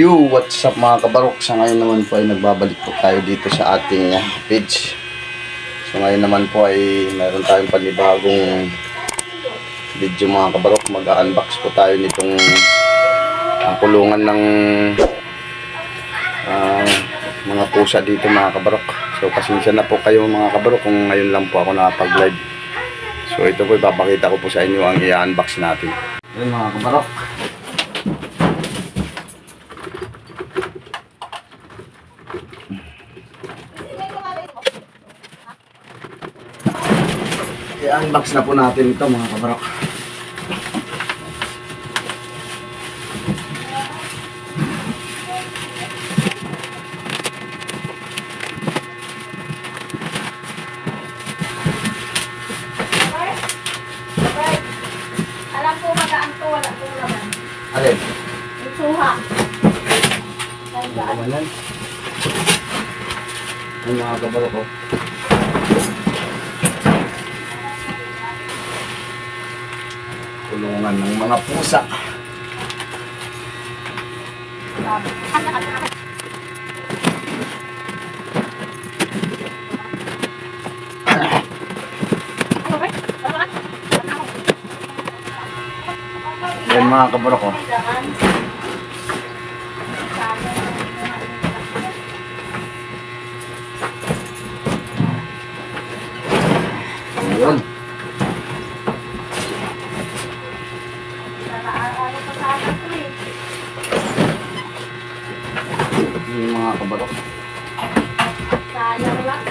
Yu, what's up mga kabarok? Sa ngayon naman po ay nagbabalik po tayo dito sa ating uh, page. So ngayon naman po ay meron tayong panibagong video mga kabarok. Mag-unbox po tayo nitong uh, kulungan ng ah, mga pusa dito mga kabarok. So pasensya na po kayo mga kabarok kung ngayon lang po ako nakapag-live. So ito po ipapakita ko po sa inyo ang i-unbox natin. Yan mga kabarok. I-unbox na po natin ito mga kabarok. Alam ko magaan to, wala ko laman. Alin? Yung suha. Ano naman yan? Ang mga kabarok ko. Kulungan ng mga pusa. Yan mga kabarok ko. Yun. Yung mga kabarok. Sayang lang.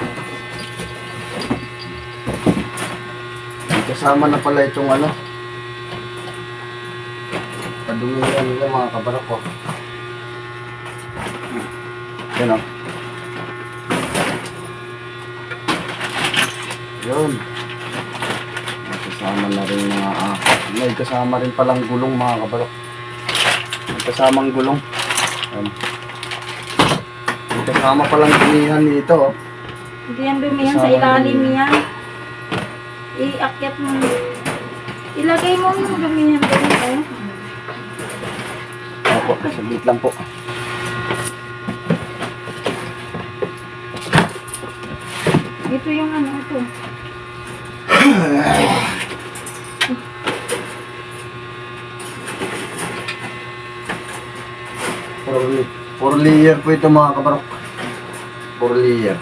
Kasama na pala itong ano. Padumihan nila mga kabarok ko. Yan o. Yun. May Kasama na rin mga ah, may kasama rin palang gulong mga kabarok. May kasamang gulong. Yan. May kasama palang dumihan dito. oh. Hindi yan dumihan sa ilalim yan. Iakyat mo. Ilagay mo yung dumihan doon. Eh. Opo, saglit lang po. Ito yung ano ito. Four, four layer po ito mga kabarok. Four layer.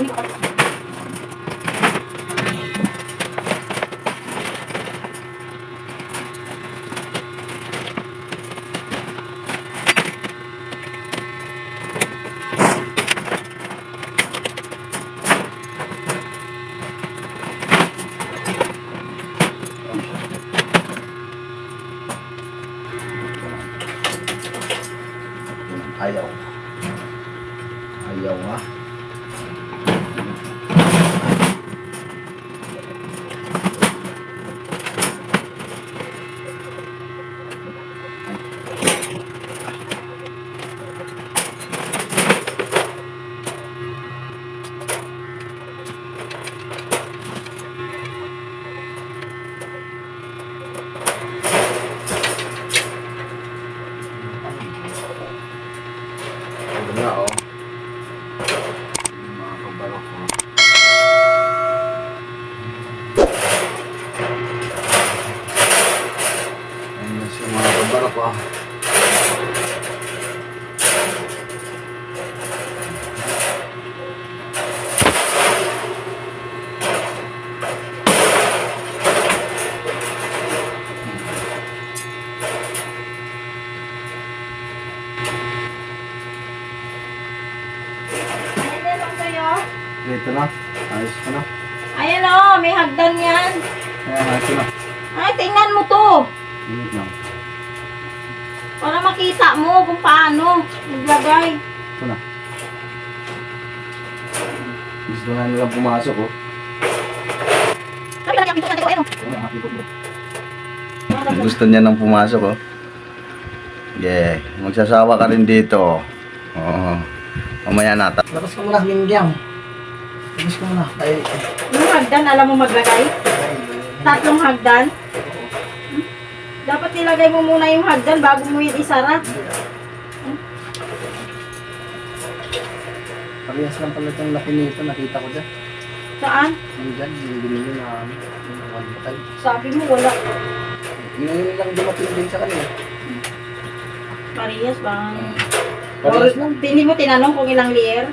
Thank you. Siya mga mo kung paano maglagay. Ito na. Gusto na nilang pumasok oh. Sabi lang yung. Gusto niya nang pumasok oh. Yeah, magsasawa ka rin dito. Oo. Mamaya nata. Labas ka muna, Mingyang. Labas ka muna. Ay, Yung hagdan, alam mo maglagay? Tatlong hagdan. Dapat nilagay mo muna yung hagdan bago mo yun isara. Parehas lang pala itong laki nito. Nakita ko dyan. Saan? Yung dyan, yung binili na ano, one bottle. Sabi mo wala. Ngayon lang dumating din sa kanila. Parehas ba? Parehas lang. Hindi mo tinanong kung ilang layer?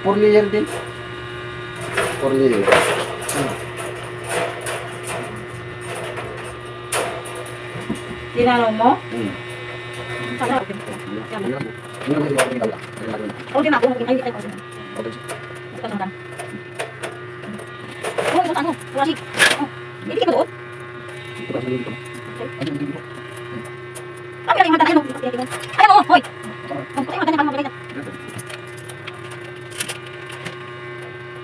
Four layer din. For you. Tinanong mo? Hmm. Sana. Oh, di na ako. Ay, ay, ay. Ito na lang. Oh, ito ano? Wala si. Oh, hindi ka doon? Kami lang yung hagdan. Ayun, oh. Ayun, oh, hoy. Oh, puti yung hagdan niya, paano maglagay na?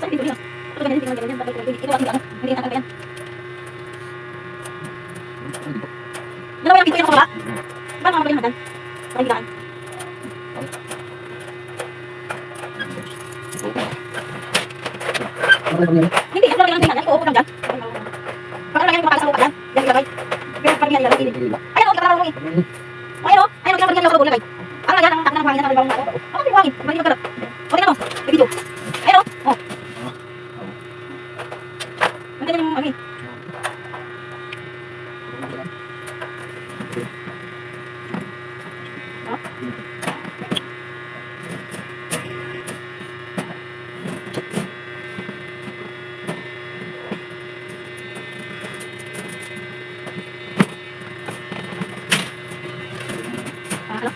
Saan dito dito? Ito ganyan, tingnan, ganyan, ganyan, ganyan. Ito, ano, hindi na ganyan. Dalawa yung pinto yung nakawala. Paano maglagay ng hagdan? Para hindi daan. Hindi, ito lang yung tingnan. Uupo lang dyan. Baka lang yan kumakain sa lupa dyan. Yan ilagay. Pero parang yan ilagay. Ayun, oh, ikalaro mo eh. Ayun, oh. Ayun, kaya parang yan ilagay. Ano lang yan, ang takna ng buhangin na nalibang ako. Ano yung buhangin? Balik magkalat. O, tingnan mo. May video. Ayun, oh. Oh. Ang ganyan yung ano eh. Ah, ano?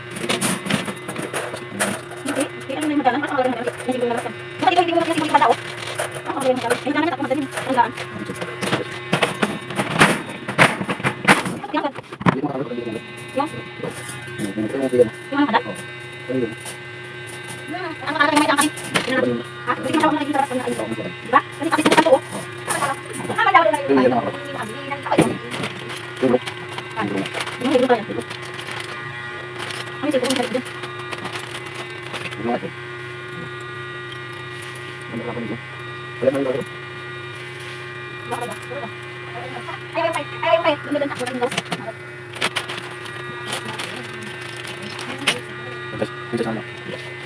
Hindi, hindi, ano na yung magalang? Ano magalang magalang? Hindi ko nalasan. Bakit ikaw hindi mo kasi magkita tao? Ano magalang magalang? Ay, na ako madaling. Ang gaan. Yan, yan. Yung? Yung ano hada? Yan, ang akala yung may tangkay. Ha? Hindi ka na nakikita sa mga ito. Diba? Kasi kasi sa to. Tama daw na yung Ay, ay, ay, ay, ay, ay, doon, doon, doon,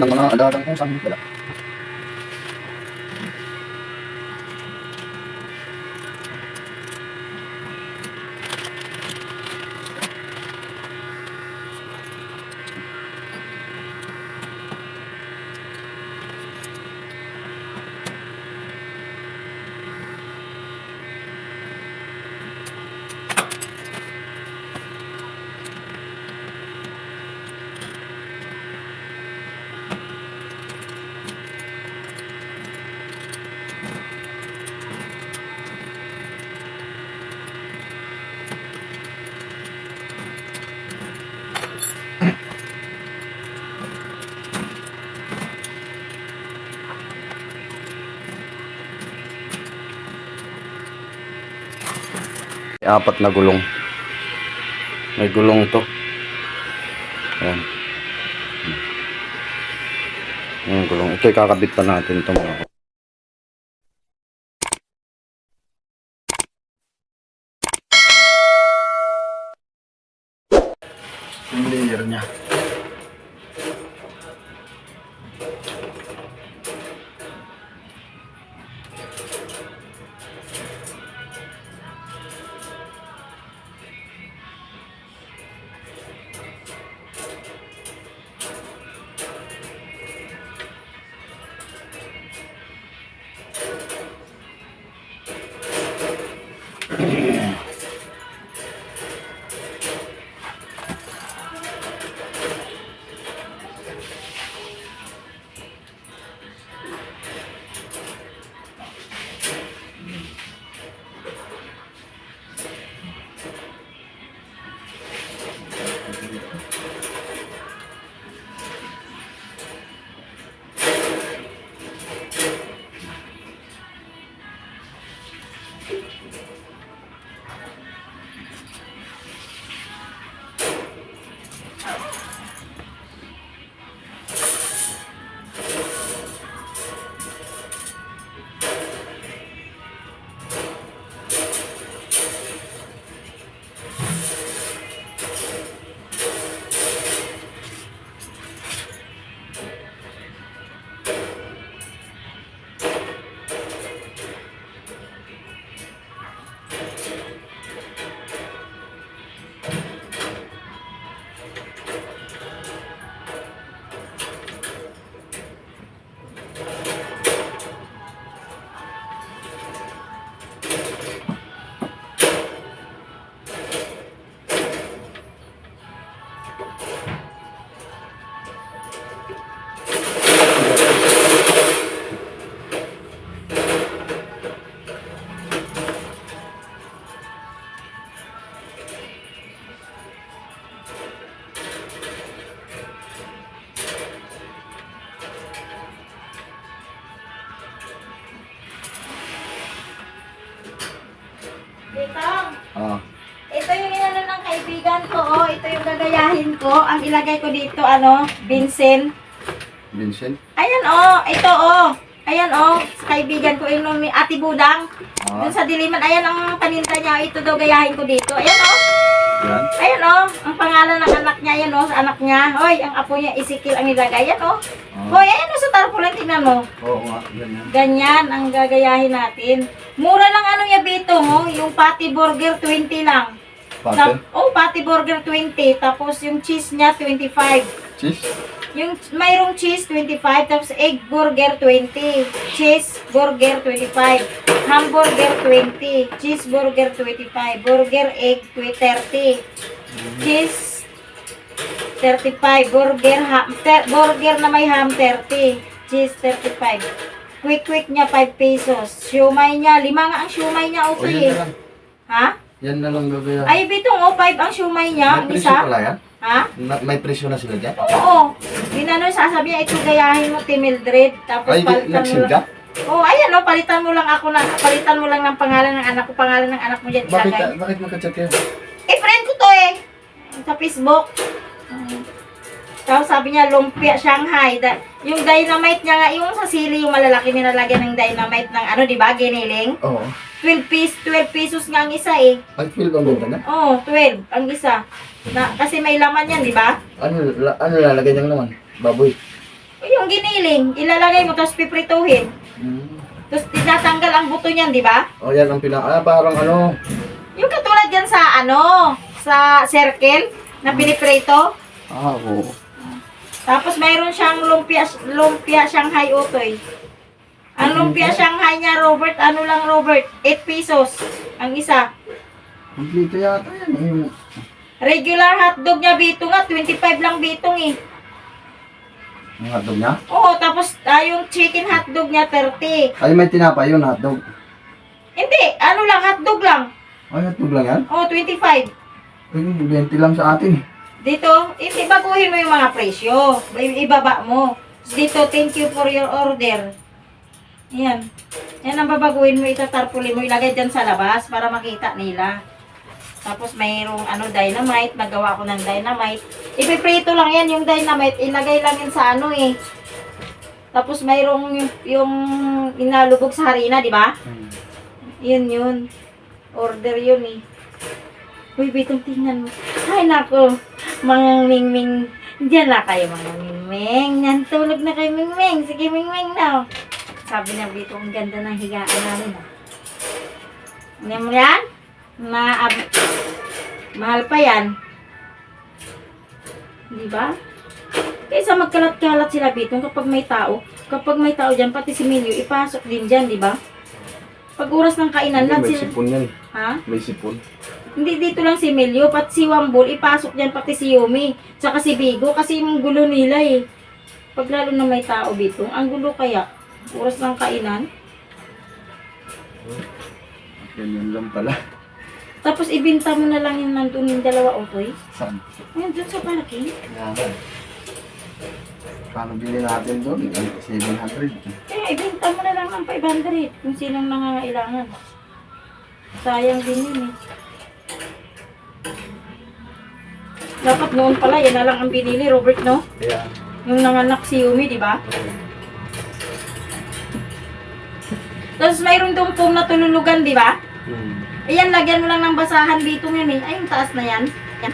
doon, doon. Walang ano ng mga alagang kung saan wala. Apat na gulong. May gulong to. Ayan. Yung gulong. Ito kakabit pa natin ito mga yung layer niya. Ang ilagay ko dito, ano, Vincent. Vincent? Ayan, oh, ito, oh. Ayan, oh, kaibigan ko, yung Ate Budang. Ah, Dun sa diliman, ayan ang paninda niya. Ito daw gayahin ko dito. Ayan, oh. yan. Ayan, oh. Ang pangalan ng anak niya, ayan, oh, sa anak niya. Hoy, ang apo niya, Ezekiel ang nilagay. Ayan, oh. Ah. Hoy, ayan, oh, sa tarpaulin, tingnan mo. Oo nga, ganyan. Ganyan ang gagayahin natin. Mura lang ano niya, Bito, oh. Yung patty burger, 20 lang. Pate? Oh, patty burger 20. Tapos yung cheese niya 25. Cheese? Yung mayroong cheese 25. Tapos egg burger 20. Cheese burger 25. Hamburger 20. Cheeseburger 25. Burger egg 30. Cheese 35. Burger ham, ter, burger na may ham 30. Cheese 35. Quick quick niya 5 pesos. Siumay niya, lima nga ang siumay niya O, okay yan na eh. lang. Ha? Yan na lang gagaya. Ay, bitong oh, 5 ang siumay niya, May presyo isa. pala yan? Ha? Na- may presyo na sila dyan? Oo. Ginano sasabi niya, ito gayahin mo, Timildred. Tapos Ay, di- palitan mo nag-send lang. ka? Oo, ayan oh, palitan mo lang ako na, palitan mo lang ng pangalan ng anak ko, pangalan ng anak mo dyan Bakit, ilagay. bakit magka-chat kayo? Eh, friend ko to eh. Sa Facebook. Mm. Tapos sabi niya, lumpia Shanghai. Da, yung dynamite niya nga, yung sa sili, yung malalaki nilalagyan ng dynamite ng ano, di ba, giniling? Oo. 12 pesos, 12 pesos nga ang isa eh. Ay, 12 ang benta na? Oo, 12 ang isa. Na, kasi may laman yan, di ba? Ano, la, ano lalagay niyang naman? Baboy. Yung giniling, ilalagay mo, tapos piprituhin. Mm. Tapos tinatanggal ang buto niyan, di ba? O, yan ang pina... Ah, parang ano... Yung katulad yan sa ano, sa circle na piniprito. Ah, oo. Tapos mayroon siyang lumpia, lumpia Shanghai utoy. Ang lumpia Shanghai niya, Robert, ano lang Robert? 8 pesos ang isa. Kompleto yata yan. Yung... Regular hotdog niya, bitong nga, 25 lang bitong eh. Yung hotdog niya? Oo, tapos ah, yung chicken hotdog niya, 30. Ay, may tinapay yun, hotdog. Hindi, ano lang, hotdog lang. Ay, hotdog lang yan? Oo, 25. Ay, 20 lang sa atin eh. Dito, hindi baguhin mo yung mga presyo. Ibaba mo. Dito, thank you for your order. Yan. Yan ang babaguhin mo, itatarpulin mo, ilagay dyan sa labas para makita nila. Tapos mayroong ano, dynamite, nagawa ko ng dynamite. Ipiprito lang yan, yung dynamite, ilagay lang yan sa ano eh. Tapos mayroong yung, yung inalubog sa harina, di ba? Yun yun. Order yun eh. Uy, bitong tingnan mo. Ay, nako. Mga mingming. Diyan na kayo, mga mingming. Yan, tulog na kayo, mingming. Sige, mingming na. Sabi niya, Bito, ang ganda ng higaan namin. Ah. Ano mo yan? Ma ab- mahal pa yan. Di ba? Kaysa magkalat-kalat sila, Bito, kapag may tao. Kapag may tao dyan, pati si Milyo, ipasok din dyan, di ba? Pag oras ng kainan lang may sila. sipon yan. Ha? May sipon. Hindi dito lang si Melio, pati si Wambol, ipasok dyan pati si Yumi, tsaka si Bigo, kasi yung gulo nila eh. Pag lalo na may tao dito, ang gulo kaya, oras ng kainan. Ganyan lang pala. Tapos ibinta mo na lang yung nandun yung dalawa otoy. Saan? Ayun, dun sa parking. Yan. Paano bili natin doon? 700. Kaya ibinta mo na lang ng 500 kung sinong nangangailangan. Sayang din yun eh. Dapat noon pala, yan na lang ang binili, Robert, no? Kaya, Yung nanganak si Yumi, di ba? Tapos mayroon doon foam na tululugan, di ba? hmm. Ayan, lagyan mo lang ng basahan dito ngayon eh. Ay, yung taas na yan. Yan.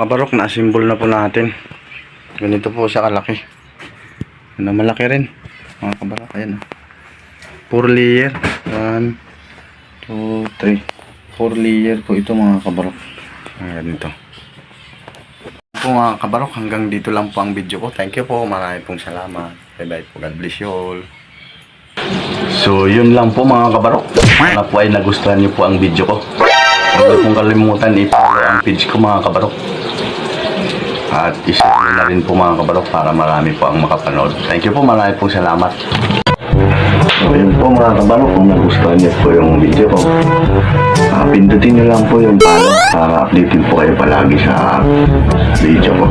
Mga barok, na-assemble na po natin. Ganito po siya kalaki. Ano, malaki rin. Mga kabarok, ayan. oh. Four layer. One, two, three. Four layer po ito mga kabarok. Ayan ganito. Po mga kabarok, hanggang dito lang po ang video ko. Thank you po. Marami pong salamat. Bye-bye po. God bless you all. So, yun lang po mga kabarok. Sana po ay nagustuhan niyo po ang video ko. Huwag niyo pong kalimutan i-follow ang page ko mga kabarok. At niyo na rin po mga kabarok para marami po ang makapanood. Thank you po. Marami pong salamat. So, po mga kabarok. Kung nagustuhan niyo po yung video ko, ah, pindutin niyo lang po yung follow para updated po kayo palagi sa video ko.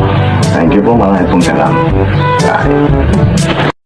Thank you po. Marami pong salamat. Bye.